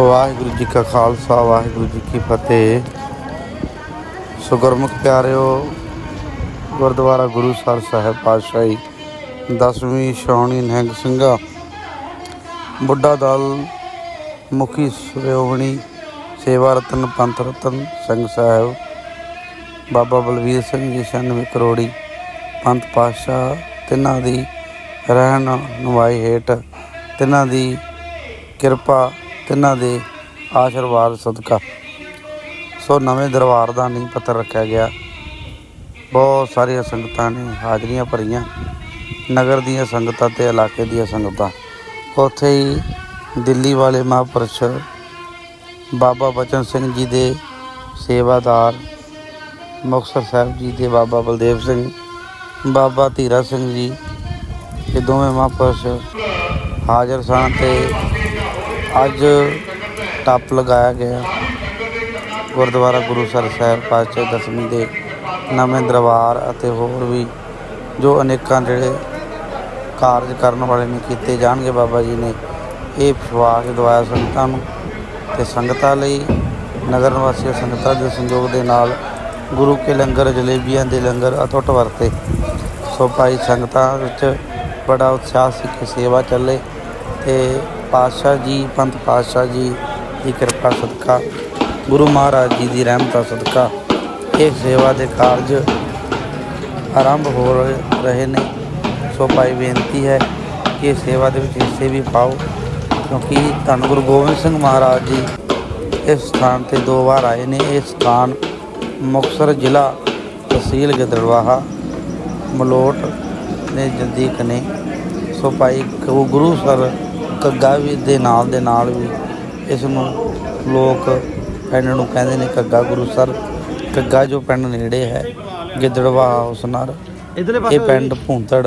ਵਾਹਿਗੁਰੂ ਜੀ ਕਾ ਖਾਲਸਾ, ਵਾਹਿਗੁਰੂ ਜੀ ਕੀ ਫਤਿਹ। ਸੋ ਗੁਰਮੁਖ ਪਿਆਰਿਓ, ਗੁਰਦੁਆਰਾ ਗੁਰੂਸਰ ਸਾਹਿਬ ਪਾਤਸ਼ਾਹੀ, ਦਸਵੀਂ ਸ਼੍ਰੋਣੀ ਨਿਹੰਗ ਸਿੰਘਾ, ਬੁੱਢਾ ਦਲ, ਮੁਖੀ ਸ਼੍ਰੋਮਣੀ ਸੇਵਾ ਰਤਨ, ਪੰਥ ਰਤਨ ਸਿੰਘ ਸਾਹਿਬ, ਬਾਬਾ ਬਲਵੀਰ ਸਿੰਘ ਜੀ 96 ਕਰੋੜੀ, ਪੰਥ ਪਾਤਸ਼ਾਹ, ਤਿੰਨਾਂ ਦੀ ਰਹਿਣ ਨਵਾਈ ਹੇਠ, ਤਿੰਨਾਂ ਦੀ ਕਿਰਪਾ ਤਿੰਨਾਂ ਦੇ ਆਸ਼ੀਰਵਾਦ ਸਦਕਾ। ਸੋ ਨਵੇਂ ਦਰਬਾਰ ਦਾ ਨੀਂਹ ਪੱਥਰ ਰੱਖਿਆ ਗਿਆ। ਬਹੁਤ ਸਾਰੀਆਂ ਸੰਗਤਾਂ ਨੇ ਹਾਜ਼ਰੀਆਂ ਭਰੀਆਂ। ਨਗਰ ਦੀਆਂ ਸੰਗਤਾਂ ਤੇ ਇਲਾਕੇ ਦੀਆਂ ਸੰਗਤਾਂ। ਉੱਥੇ ਹੀ ਦਿੱਲੀ ਵਾਲੇ ਮਹਾਂਪੁਰਸ਼ ਬਾਬਾ ਬਚਨ ਸਿੰਘ ਜੀ ਦੇ ਸੇਵਾਦਾਰ, ਮੁਕਤਸਰ ਸਾਹਿਬ ਜੀ ਦੇ ਬਾਬਾ ਬਲਦੇਵ ਸਿੰਘ, ਬਾਬਾ ਧੀਰਾ ਸਿੰਘ ਜੀ, ਇਹ ਦੋਵੇਂ ਮਹਾਂਪੁਰਸ਼ ਹਾਜ਼ਰ ਸਨ ਤੇ ਅੱਜ ਟੱਪ ਲਗਾਇਆ ਗਿਆ ਗੁਰਦੁਆਰਾ ਗੁਰੂਸਰ ਸਾਹਿਬ ਪਾਤਸ਼ਾਹ ਦਸਵੀਂ ਦੇ ਨਵੇਂ ਦਰਬਾਰ ਅਤੇ ਹੋਰ ਵੀ ਜੋ ਅਨੇਕਾਂ ਜਿਹੜੇ ਕਾਰਜ ਕਰਨ ਵਾਲੇ ਨੇ ਕੀਤੇ ਜਾਣਗੇ ਬਾਬਾ ਜੀ ਨੇ, ਇਹ ਵਿਸ਼ਵਾਸ ਦਵਾਇਆ ਸੰਗਤਾਂ ਨੂੰ ਤੇ ਸੰਗਤਾਂ ਲਈ, ਨਗਰ ਨਿਵਾਸੀ ਸੰਗਤਾਂ ਦੇ ਸੰਯੋਗ ਦੇ ਨਾਲ ਗੁਰੂ ਕੇ ਲੰਗਰ, ਜਲੇਬੀਆਂ ਦੇ ਲੰਗਰ ਅਟੁੱਟ ਵਰਤੇ ਸੋ ਭਾਈ ਸੰਗਤਾਂ ਵਿੱਚ ਬੜਾ ਉਤਸ਼ਾਹ ਸੀ ਕਿ ਸੇਵਾ ਚੱਲੇ ਤੇ ਪਾਤਸ਼ਾਹ ਜੀ, ਪੰਥ ਪਾਤਸ਼ਾਹ ਜੀ ਦੀ ਕਿਰਪਾ ਸਦਕਾ, ਗੁਰੂ ਮਹਾਰਾਜ ਜੀ ਦੀ ਰਹਿਮਤਾਂ ਸਦਕਾ, ਇਹ ਸੇਵਾ ਦੇ ਕਾਰਜ ਆਰੰਭ ਹੋ ਰਹੇ- ਨੇ। ਸੋ ਭਾਈ ਬੇਨਤੀ ਹੈ ਕਿ ਇਸ ਸੇਵਾ ਦੇ ਵਿੱਚ ਹਿੱਸੇ ਵੀ ਪਾਓ, ਕਿਉਂਕਿ ਧੰਨ ਗੁਰੂ ਗੋਬਿੰਦ ਸਿੰਘ ਮਹਾਰਾਜ ਜੀ ਇਸ ਸਥਾਨ ਤੇ ਦੋ ਵਾਰ ਆਏ ਨੇ। ਇਹ ਸਥਾਨ ਮੁਕਤਸਰ ਜ਼ਿਲ੍ਹਾ ਤਹਿਸੀਲ ਗਿੱਦੜਵਾਹਾ, ਮਲੋਟ ਨੇ ਜਦੀਕ ਨੇ। ਸੋ ਭਾਈ ਗੁਰੂ ਸਰ ਕੱਗਾ ਵੀ ਦੇ ਨਾਲ ਦੇ ਨਾਲ ਵੀ ਇਸ ਨੂੰ ਲੋਕ ਪਿੰਡ ਨੂੰ ਕਹਿੰਦੇ ਨੇ ਕੱਗਾ ਗੁਰੂ ਸਰ। ਕੱਗਾ ਜੋ ਪਿੰਡ ਨੇੜੇ ਹੈ ਗਿੱਦੜਵਾਹਾ ਉਸਨਰ ਇਧਰਲੇ ਇਹ ਪਿੰਡ ਭੂੰਤੜ।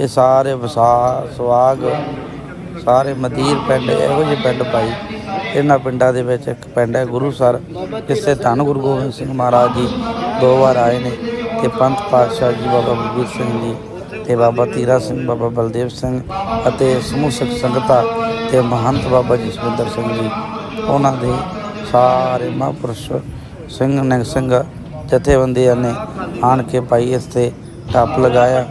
ਇਹ ਸਾਰੇ ਵਸਾ ਸਵਾਗ ਸਾਰੇ ਮਦੀਰ ਪਿੰਡ ਇਹੋ ਜਿਹੇ ਪਿੰਡ ਭਾਈ। ਇਹਨਾਂ ਪਿੰਡਾਂ ਦੇ ਵਿੱਚ ਇੱਕ ਪਿੰਡ ਹੈ ਗੁਰੂਸਰ ਜਿੱਥੇ ਧੰਨ ਗੁਰੂ ਗੋਬਿੰਦ ਸਿੰਘ ਮਹਾਰਾਜ ਜੀ ਦੋ ਵਾਰ ਆਏ ਨੇ ਤੇ ਪੰਥ ਪਾਤਸ਼ਾਹ ਜੀ ਬਾਬਾ ਬਲਬੀਰ ਸਿੰਘ ਜੀ ਤੇ ਬਾਬਾ ਤੀਰਾ ਸਿੰਘ, ਬਾਬਾ ਬਲਦੇਵ ਸਿੰਘ ਅਤੇ ਸਮੂਹ ਸੰਗਤਾਂ ਤੇ ਮਹੰਤ ਬਾਬਾ ਜਸਵਿੰਦਰ ਸਿੰਘ ਜੀ, ਉਹਨਾਂ ਦੇ ਸਾਰੇ ਮਹਾਂਪੁਰਸ਼ ਸਿੰਘ ਨਿਹੰਗ ਸਿੰਘ ਜਥੇਬੰਦੀਆਂ ਨੇ ਆਣ ਕੇ ਭਾਈ ਇਸ ਤੇ ਟੱਪ ਲਗਾਇਆ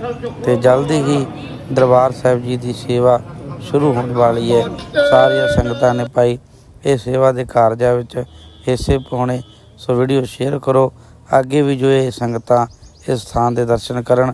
ਤੇ ਜਲਦੀ ਹੀ ਦਰਬਾਰ ਸਾਹਿਬ ਜੀ ਦੀ ਸੇਵਾ ਸ਼ੁਰੂ ਹੋਣ ਵਾਲੀ ਹੈ। ਸਾਰੀਆਂ ਸੰਗਤਾਂ ਨੇ ਭਾਈ ਇਹ ਸੇਵਾ ਦੇ ਕਾਰਜਾਂ ਵਿੱਚ ਹਿੱਸੇ ਪਾਉਣੇ। ਸੋ ਵੀਡੀਓ ਸ਼ੇਅਰ ਕਰੋ। ਅੱਗੇ ਵੀ ਜੋ ਇਹ ਸੰਗਤਾਂ ਇਸ ਸਥਾਨ ਦੇ ਦਰਸ਼ਨ ਕਰਨ